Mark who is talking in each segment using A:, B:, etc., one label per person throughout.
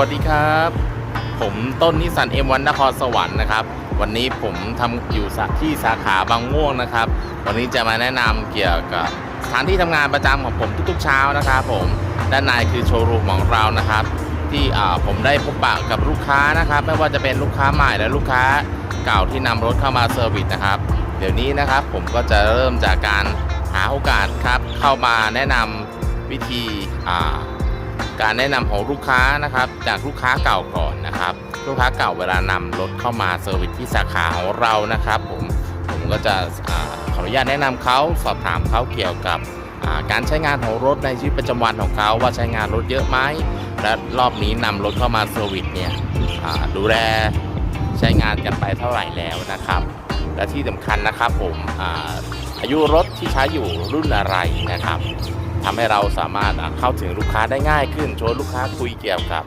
A: วัสดีครับ ผมต้นนิสสันเอ็มวันนครสวรรค์นะครับ วันนี้ผมทำอยู่ที่สาขาบางม่วงนะครับ วันนี้จะมาแนะนำเกี่ยวกับสถานที่ทำงานประจำของผมทุกๆเช้านะครับผมด้านในคือโชว์รูมของเรานะครับ ที่ผมได้พบปะกับลูกค้านะครับ ไม่ว่าจะเป็นลูกค้าใหม่และลูกค้าเก่าที่นำรถเข้ามาเซอร์วิสนะครับ เดี๋ยวนี้นะครับผมก็จะเริ่มจากการหาโอกาสครับเข้ามาแนะนำวิธีอ่า การแนะนำของลูกค้านะครับ จากลูกค้าเก่าก่อนนะครับ ลูกค้าเก่าเวลานำรถเข้ามาเซอร์วิสที่สาขาของเรานะครับ ผมผมก็จะขออนุญาตแนะนำเขาสอบถามเขาเกี่ยวกับการใช้งานของรถในชีวิตประจำวันของเขาว่าใช้งานรถเยอะไหมและรอบนี้นำรถเข้ามาเซอร์วิสเนี่ยดูแลใช้งานกันไปเท่าไหร่แล้วนะครับ และที่สำคัญนะครับผมอาอายุรถที่ใช้อยู่รุ่นอะไรนะครับ ทำให้เราสามารถเข้าถึงลูกค้าได้ง่ายขึ้นชวนลูกค้าคุยเกี่ยวกับ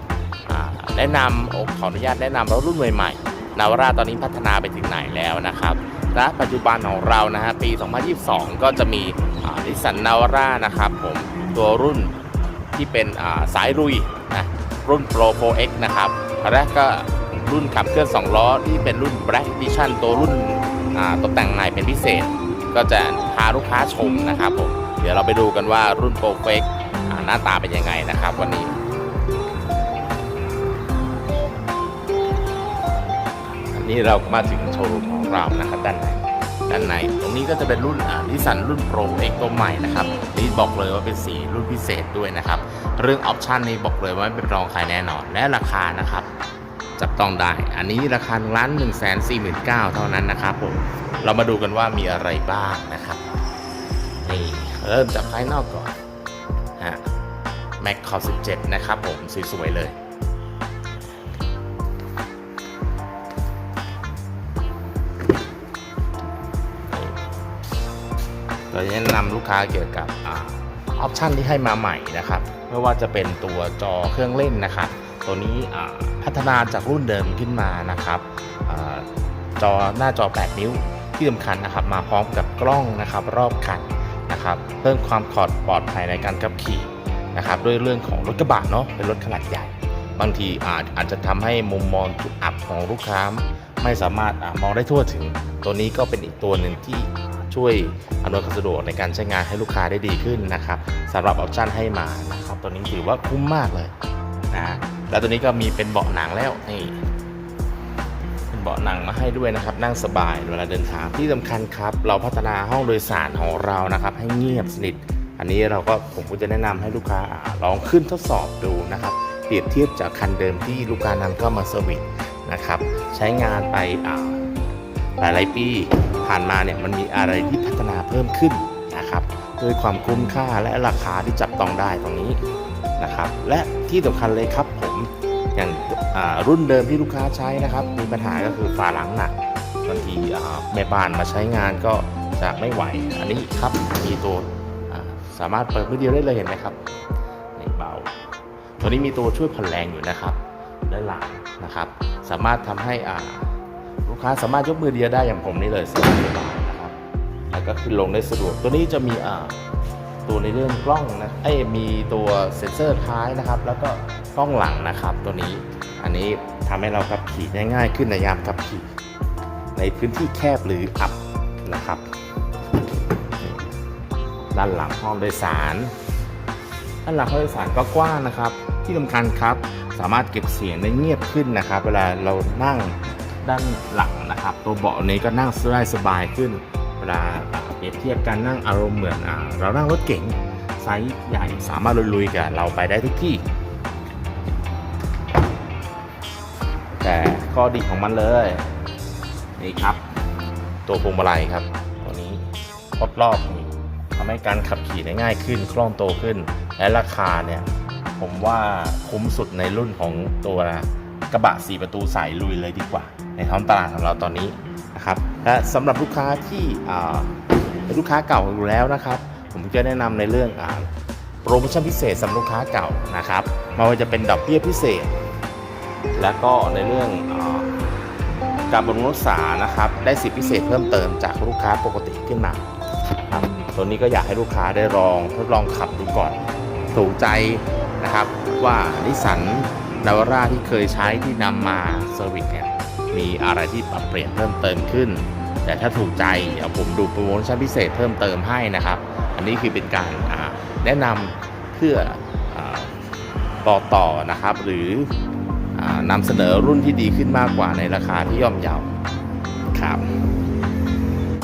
A: แนะนำขออนุญาตแนะนำรถรุ่นใหม่ๆนาวราตอนนี้พัฒนาไปถึงไหนแล้วนะครับและปัจจุบันของเรานะฮะปี 2022 ก็จะมีนิสสันนาวรานะครับผมตัวรุ่นที่เป็นาสายลุยนะรุ่น Pro 4X นะครับและก็รุ่นขับเคลื่อน 2 ล้อ ที่เป็นรุ่น Black Edition ตัวรุ่นตกแต่งใหม่เป็นพิเศษ ก็จะพาลูกค้าชมนะครับผม ดี๋ยวเราไปดูกันว่ารุ่นโปรเฟกหน้าตาเป็นยังไงนะครับวันนี้อันนี้เรามาถึงโชว์รูมของเรานะครับด้านในด้านในตรงนี้ก็จะเป็นรุ่นนิสสันรุ่นโปรเอกตัวใหม่นะครับนี่บอกเลยว่าเป็นสีรุ่นพิเศษด้วยนะครับ เรื่องออปชันนี้บอกเลยว่าไม่เป็นรองใครแน่นอนและราคานะครับ จับต้องได้ อันนี้ราคาล้านหนึ่งแสนสี่หมื่นเก้าเท่านั้นนะครับผมเรามาดูกันว่ามีอะไรบ้างนะครับ เริ่มจากภายนอกก่อนฮะแม็กคอ17 นะครับผม สวย ๆ เลย เราจะแนะนำลูกค้าเกี่ยวกับออปชันที่ให้มาใหม่นะครับ ไม่ว่าจะเป็นตัวจอเครื่องเล่นนะครับ ตัวนี้พัฒนาจากรุ่นเดิมขึ้นมานะครับอจอหน้าจอ 8 นิ้วที่สำคัญนะครับ มาพร้อมกับกล้องนะครับ รอบคัน นะครับเพิ่มความปลอดปลอดภัยในการขับขี่นะครับด้วยเรื่องของรถกระบะเนาะเป็นรถขนาดใหญ่ บางทีอาจอาจจะทำให้มุมมองจุดอับของลูกค้า ไม่สามารถอมองได้ทั่วถึง ตัวนี้ก็เป็นอีกตัวหนึ่งที่ช่วยอำนวยความสะดวกในการใช้งานให้ลูกค้าได้ดีขึ้นนะครับสำหรับออปชันให้มานะครับตัวนี้ถือว่าคุ้มมากเลยนะแล้วตัวนี้ก็มีเป็นเบาะหนังแล้วนี่ เบาะหนังมาให้ด้วยนะครับ นั่งสบายเวลาเดินทางที่สำคัญครับ เราพัฒนาห้องโดยสารของเรานะครับ ให้เงียบสนิท อันนี้เราก็ผมก็จะแนะนำให้ลูกค้าลองขึ้นทดสอบดูนะครับ เปรียบเทียบจากคันเดิมที่ลูกค้านำเข้ามาเซอร์วิสนะครับ ใช้งานไปอ่าหลายๆปีผ่านมาเนี่ยมันมีอะไรที่พัฒนาเพิ่มขึ้นนะครับด้วยความคุ้มค่าและราคาที่จับต้องได้ตรงนี้นะครับ และที่สำคัญเลยครับผม อย่างรุ่นเดิมที่ลูกค้าใช้นะครับ มีปัญหาก็คือฝาหลังหนักบางทีแม่บ้านมาใช้งานก็จะไม่ไหว อันนี้ครับมีตัวสามารถเปิดมือเดียวได้เลยเห็นไหมครับนี่เบา ตัวนี้มีตัวช่วยผ่อนแรงอยู่นะครับด้านหลังนะครับ สามารถทำให้ลูกค้าสามารถยกมือเดียวได้อย่างผมนี่เลยสบายสบายๆนะครับแล้วก็ขึ้นลงได้สะดวกตัวนี้จะมี ตัวในเรื่องกล้องนะเอ้มีตัวเซ็นเซอร์ท้ายนะครับ แล้วก็กล้องหลังนะครับ ตัวนี้อันนี้ทำให้เราขับขี่ได้ง่ายขึ้นในยามขับขี่ ในพื้นที่แคบหรืออับนะครับ ด้านหลังห้องโดยสารด้านหลังห้องโดยสารก็กว้างนะครับ ที่สำคัญครับสามารถเก็บเสียงได้เงียบขึ้นนะครับ เวลาเรานั่งด้านหลังนะครับ ตัวเบาะนี้ก็นั่งได้สบายขึ้น วลาเปรียบเทียบกันนั่งอารมณ์เหมือนอเรานั่งรถเก๋งไซส์ใหญ่สามารถลุยๆกับเราไปได้ทุกที่ แต่ข้อดีของมันเลย นี่ครับ ตัวพวงมาลัยครับ ตัวนี้ครบรอบนี่ทำให้การขับขี่ได้ง่ายขึ้นคล่องตัวขึ้น และราคาเนี่ย ผมว่าคุ้มสุดในรุ่นของตัวกระบะ 4 ประตูสายลุยเลยดีกว่า ในท้องตลาดของเราตอนนี้นะครับ และสำหรับลูกค้าที่เป็นลูกค้าเก่าอยู่แล้วนะครับ ผมจะแนะนำในเรื่องอโปรโมชั่นพิเศษสำหรับลูกค้าเก่านะครับไม่ว่าจะเป็นดอกเบี้ยพิเศษ และก็ในเรื่องอการบำรุงรักษานะครับ ได้สิทธิพิเศษเพิ่มเติมจากลูกค้าปกติขึ้นมาครับตัวนี้ก็อยากให้ลูกค้าได้ลองทดลองขับดูก่อนถูกใจนะครับว่านิสสันนาวาร่าที่เคยใช้ที่นำมาเซอร์วิสเนี่ย มีอะไรที่ปรับเปลี่ยนเพิ่มเติมขึ้น แต่ถ้าถูกใจเดี๋ยวผมดูโปรโมชั่นพิเศษเพิ่มเติมให้นะครับ อันนี้คือเป็นการแนะนำเพื่ออาบอกต่อนะครับ หรืออานำเสนอรุ่นที่ดีขึ้นมากกว่าในราคาที่ย่อมเยาครับ